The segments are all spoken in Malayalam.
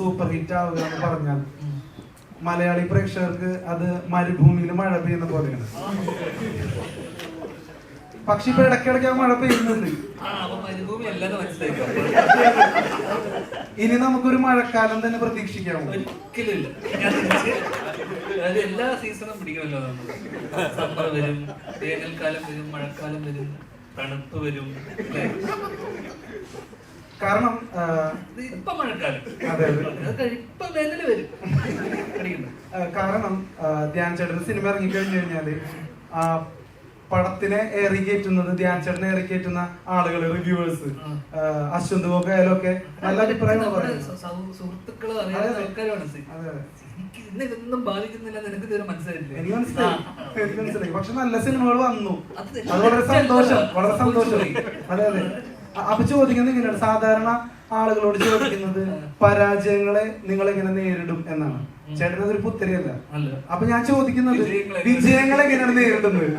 സൂപ്പർ ഹിറ്റ് ആവുക എന്ന് പറഞ്ഞാൽ മലയാളി പ്രേക്ഷകർക്ക് അത് മരുഭൂമിയിൽ മഴ പെയ്യുന്ന പോലെയാണ്. പക്ഷെ ഇപ്പൊ ഇടയ്ക്കിടയ്ക്ക് മഴ പെയ്യുന്നുണ്ട്. ഇനി നമുക്കൊരു മഴക്കാലം തന്നെ ഒരിക്കലും അതായത് എല്ലാ സീസണും പിടിക്കുമല്ലോ നമ്മൾ സമ്മർ വരും വേനൽക്കാലം വരും മഴക്കാലം വരും തണുപ്പ് വരും? കാരണം ഇപ്പൊ മഴക്കാലം. ഇപ്പൊ വേനൽ വരും. കാരണം ധ്യാൻ ചേട്ടൻ സിനിമ ഇറങ്ങിക്കഴിഞ്ഞു കഴിഞ്ഞാൽ ആ പടത്തിനെ ഏറി കയറ്റുന്നത് ധ്യാൻ ചേട്ടനെ ഏറി കയറ്റുന്ന ആളുകൾ റിവ്യൂവേഴ്സ് അശ്വന്ത് ഗോപ ആയാലൊക്കെ നല്ല അഭിപ്രായമാണ് അതെ എനിക്ക് മനസ്സിലായി. പക്ഷെ നല്ല സിനിമകൾ വന്നു. അത് വളരെ സന്തോഷം. വളരെ സന്തോഷം സംഭവിച്ചുപോയി. അതെ അതെ. അപ്പൊ ചോദിക്കുന്നത് ഇങ്ങനെയാണ് സാധാരണ ആളുകളോട് ചോദിക്കുന്നത് പരാജയങ്ങളെ നിങ്ങൾ എങ്ങനെ നേരിടും എന്നാണ് ഉം. ചേട്ടൻ അതൊരു പുത്തരിയല്ല അല്ല അപ്പൊ ഞാൻ ചോദിക്കുന്നത് വിജയങ്ങളെ- എങ്ങനെയാണ് നേരിടുന്നത്.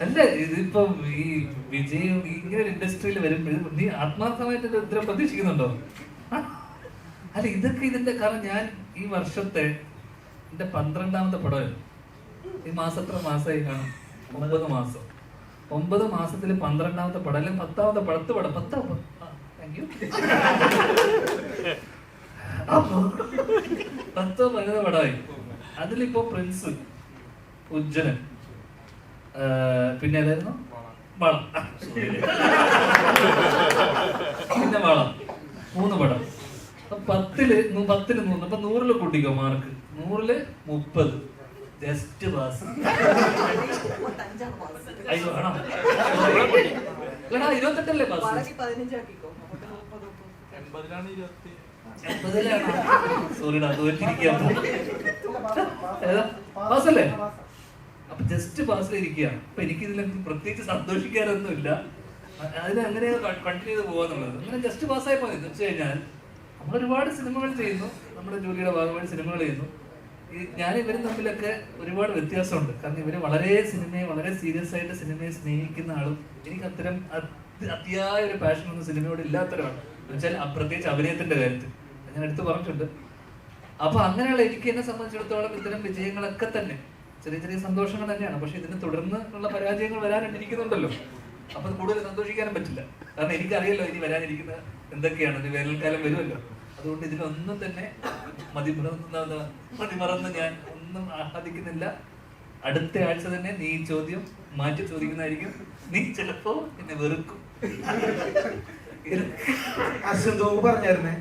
അല്ല ഇതിപ്പം ഈ വിജയം ഇങ്ങനെ ഒരു ഇൻഡസ്ട്രിയിൽ വരുമ്പോൾ നീ ആത്മാർത്ഥമായിട്ട് ഇത്ര പ്രതീക്ഷിക്കുന്നുണ്ടോ? അല്ല ഇതൊക്കെ ഇതിന്റെ കാരണം ഞാൻ ഈ വർഷത്തെ എന്റെ പന്ത്രണ്ടാമത്തെ പടമായിരുന്നു. ഈ മാസം എത്ര മാസമായി കാണും? ഒമ്പത് മാസം. ഒമ്പത് മാസത്തിൽ പന്ത്രണ്ടാമത്തെ പടം അല്ലെങ്കിൽ പത്താമത്തെ പടത്ത് പടം. പത്താം താങ്ക് പത്തോ പതിനൊന്നോ പടമായി. അതിലിപ്പോ പ്രിൻസ് ഉജ്ജനൻ പിന്നെ ഏതായിരുന്നു? വളം. പിന്നെ വളം. മൂന്ന് പടം. പത്തിൽ പത്തിൽ മൂന്ന് അപ്പൊ നൂറിൽ കൂട്ടിക്കോ മാർക്ക്. നൂറിൽ മുപ്പത്. Just pass. അയ്യോ ആണോ? എടാ ഇരുപത്തെട്ടല്ലേ പാസ്? സോറിടാ തോറ്റിരിക്കുക പാസ്സല്ലേ അപ്പൊ ജസ്റ്റ് പാസ്സിൽ ഇരിക്കുകയാണ്. അപ്പൊ എനിക്ക് ഇതിൽ പ്രത്യേകിച്ച് സന്തോഷിക്കാനൊന്നുമില്ല. ഇല്ല അതിന് അങ്ങനെ കണ്ടിന്യൂ ചെയ്ത് പോകാന്നുള്ളത് അങ്ങനെ ജസ്റ്റ് പാസ്സായി പോയി. എന്ന് വെച്ച് കഴിഞ്ഞാൽ നമ്മൾ ഒരുപാട് സിനിമകൾ ചെയ്യുന്നു. നമ്മുടെ ജോലിയുടെ ഭാഗമായി സിനിമകൾ ചെയ്യുന്നു. ഞാൻ ഇവരും തമ്മിലൊക്കെ ഒരുപാട് വ്യത്യാസമുണ്ട്. കാരണം ഇവർ വളരെ സിനിമയെ വളരെ സീരിയസ് ആയിട്ട് സിനിമയെ സ്നേഹിക്കുന്ന ആളും എനിക്ക് അത്തരം അത് അതിയായ ഒരു പാഷൻ ഒന്നും സിനിമയോട് ഇല്ലാത്തവരാണ്. എന്നുവെച്ചാൽ അ- പ്രത്യേകിച്ച് അഭിനയത്തിന്റെ കാര്യത്തിൽ. ഞാൻ എടുത്തു പറഞ്ഞിട്ടുണ്ട്. അപ്പൊ അങ്ങനെയുള്ള എനിക്ക് എന്നെ സംബന്ധിച്ചിടത്തോളം ഇത്തരം വിജയങ്ങളൊക്കെ തന്നെ ചെറിയ ചെറിയ സന്തോഷങ്ങൾ തന്നെയാണ്. പക്ഷെ ഇതിനെ തുടർന്ന് ഉള്ള പരാജയങ്ങൾ വരാനിരിക്കുന്നുണ്ടല്ലോ അപ്പൊ കൂടുതൽ സന്തോഷിക്കാനും പറ്റില്ല. കാരണം എനിക്കറിയല്ലോ ഇനി വരാനിരിക്കുന്ന എന്തൊക്കെയാണ് ഇനി വേനൽക്കാലം വരുമല്ലോ. അതുകൊണ്ട് ഇതിനൊന്നും തന്നെ മതിമറന്ന മതിമറന്ന് ഞാൻ ഒന്നും ആഹ്ലാദിക്കുന്നില്ല. അടുത്ത ആഴ്ച തന്നെ നീ ചോദ്യം മാറ്റി ചോദിക്കുന്നതായിരിക്കും. നീ ചിലപ്പോ എന്നെ വെറുക്കും. അശ്വന്ത് ഗോപ് പറഞ്ഞായിരുന്നേ.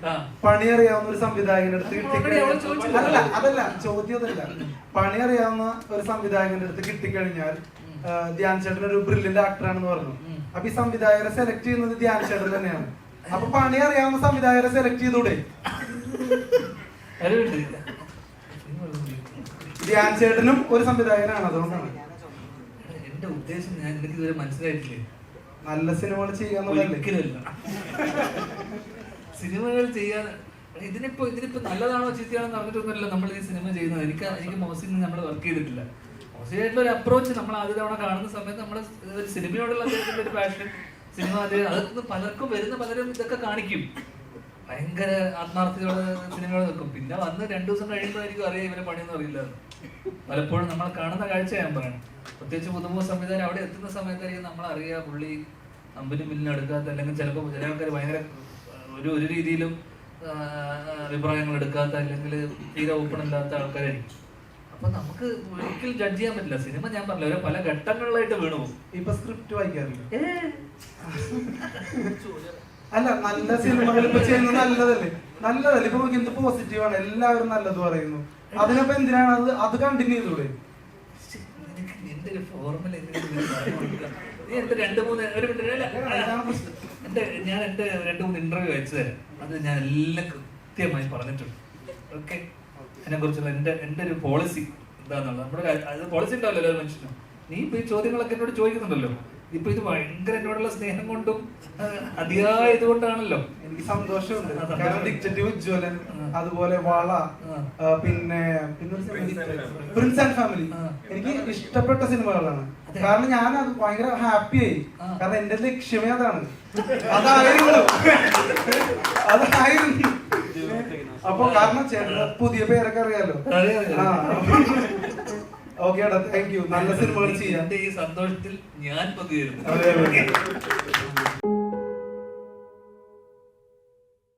പണി അറിയാവുന്ന ഒരു സംവിധായകന്റെ അടുത്ത് അല്ല അതല്ല ചോദ്യം അതല്ല പണി അറിയാവുന്ന ഒരു സംവിധായകന്റെ അടുത്ത് കിട്ടിക്കഴിഞ്ഞാൽ ധ്യാൻ ചേട്ടൻ ഒരു ബ്രില്യന്റ് ആക്ടർ ആണെന്ന് പറഞ്ഞു. അപ്പൊ ഈ സംവിധായകരെ സെലക്ട് ചെയ്യുന്നത് ധ്യാൻ ചേട്ടൻ തന്നെയാണ്. അപ്പൊ പണി അറിയാവുന്ന സംവിധായകരെ സെലക്ട് ചെയ്തൂടെ ധ്യാൻ ചേട്ടനും ഒരു സംവിധായകനാണ് അതുകൊണ്ടാണ്. എന്റെ ഉദ്ദേശം ഞാൻ എനിക്ക് ഇതുവരെ മനസ്സിലായിട്ടില്ലേ? നല്ല സിനിമകൾ ചെയ്യാന്നുള്ള സിനിമകൾ ചെയ്യാൻ ഇതിനിപ്പോ ഇതിനിപ്പോ നല്ലതാണോ ചീത്തയാണോ അറിഞ്ഞിട്ടൊന്നുമല്ല നമ്മൾ ഈ സിനിമ ചെയ്യുന്നത്. എനിക്ക് എനിക്ക് മോസിന് നമ്മൾ വർക്ക് ചെയ്തിട്ടില്ല. മോശമായിട്ടുള്ള ഒരു അപ്രോച്ച് നമ്മൾ ആദ്യ തവണ കാണുന്ന സമയത്ത് നമ്മുടെ ഒരു സിനിമയോടുള്ള അദ്ദേഹത്തിന്റെ ഒരു പാഷൻ സിനിമ അദ്ദേഹം പലർക്കും വരുന്ന പലരും ഇതൊക്കെ കാണിക്കും. ഭയങ്കര ആത്മാർത്ഥതയോടെ സിനിമകൾ നിൽക്കും പിന്നെ വന്ന് രണ്ടു ദിവസം കഴിയുമ്പോഴായിരിക്കും അറിയാം ഇവരെ പണിയൊന്നും അറിയില്ല. പലപ്പോഴും നമ്മൾ കാണുന്ന കാഴ്ച ഞാൻ പറയണം. പ്രത്യേകിച്ച് പുതുമുഖ സംവിധാനം അവിടെ എത്തുന്ന സമയത്തായിരിക്കും നമ്മൾ അറിയുക പുള്ളി അമ്പലും ബില്ലിനും എടുക്കാത്ത അല്ലെങ്കിൽ ചിലപ്പോൾ ചില ആൾക്കാർ ഭയങ്കര ഒരു ഒരു രീതിയിലും അഭിപ്രായങ്ങൾ എടുക്കാത്ത അല്ലെങ്കിൽ തീരെ ഓപ്പൺ ഇല്ലാത്ത ആൾക്കാരായിരിക്കും. അപ്പൊ നമുക്ക് ഒരിക്കലും ജഡ്ജ് ചെയ്യാൻ പറ്റില്ല. സിനിമ ഞാൻ പറഞ്ഞില്ല പല ഘട്ടങ്ങളിലായിട്ട് വീണു ഇപ്പൊ സ്ക്രിപ്റ്റ് വായിക്കാറില്ല. അല്ല നല്ല സിനിമകൾ ഇപ്പൊ ചെയ്യുന്നത് നല്ലതല്ലേ? നല്ലതല്ലേ? ഇപ്പൊ എന്ത് പോസിറ്റീവ് ആണ്? എല്ലാവരും നല്ലത് പറയുന്നു. അതിനപ്പോ എന്തിനാണ് അത്? അത് കണ്ടിന്യൂ ചെയ്തൂടെ? ഞാൻ എന്റെ രണ്ടു മൂന്ന് ഇന്റർവ്യൂ അയച്ചു തരാം അത് ഞാൻ എല്ലാം കൃത്യമായി പറഞ്ഞിട്ടുണ്ട്. ഓക്കെ അതിനെ എന്റെ എന്റെ എന്റെ ഒരു പോളിസി എന്താന്നുള്ളത്. നമ്മുടെ അത് പോളിസി ഉണ്ടാവില്ലല്ലോ ഒരു മനുഷ്യന്. നീ ഇപ്പൊ ഈ ചോദ്യങ്ങളൊക്കെ എന്നോട് ചോദിക്കുന്നുണ്ടല്ലോ. ഇപ്പൊ ഇത് ഭയങ്കര എന്നോടുള്ള സ്നേഹം കൊണ്ടും അതിയായത് കൊണ്ടാണല്ലോ എനിക്ക് സന്തോഷമുണ്ട്. ഉജ്ജ്വലൻ അതുപോലെ വള പിന്നെ. പ്രിൻസ് ആൻഡ് ഫാമിലി എനിക്ക് ഇഷ്ടപ്പെട്ട സിനിമകളാണ്. കാരണം ഞാൻ അത് ഭയങ്കര ഹാപ്പി ആയി കാരണം എന്റെ ലക്ഷ്യമേ അതാണ്. അതായിരുന്നു അതായിരുന്നു. അപ്പൊ കാരണം ചേട്ടന് പുതിയ പേരൊക്കെ അറിയാലോ. ഓക്കെ ഏട്ടാ താങ്ക് യു നല്ല സിനിമകൾ ചെയ്യാം. ഈ സന്തോഷത്തിൽ ഞാൻ പങ്കുചേരുന്നു.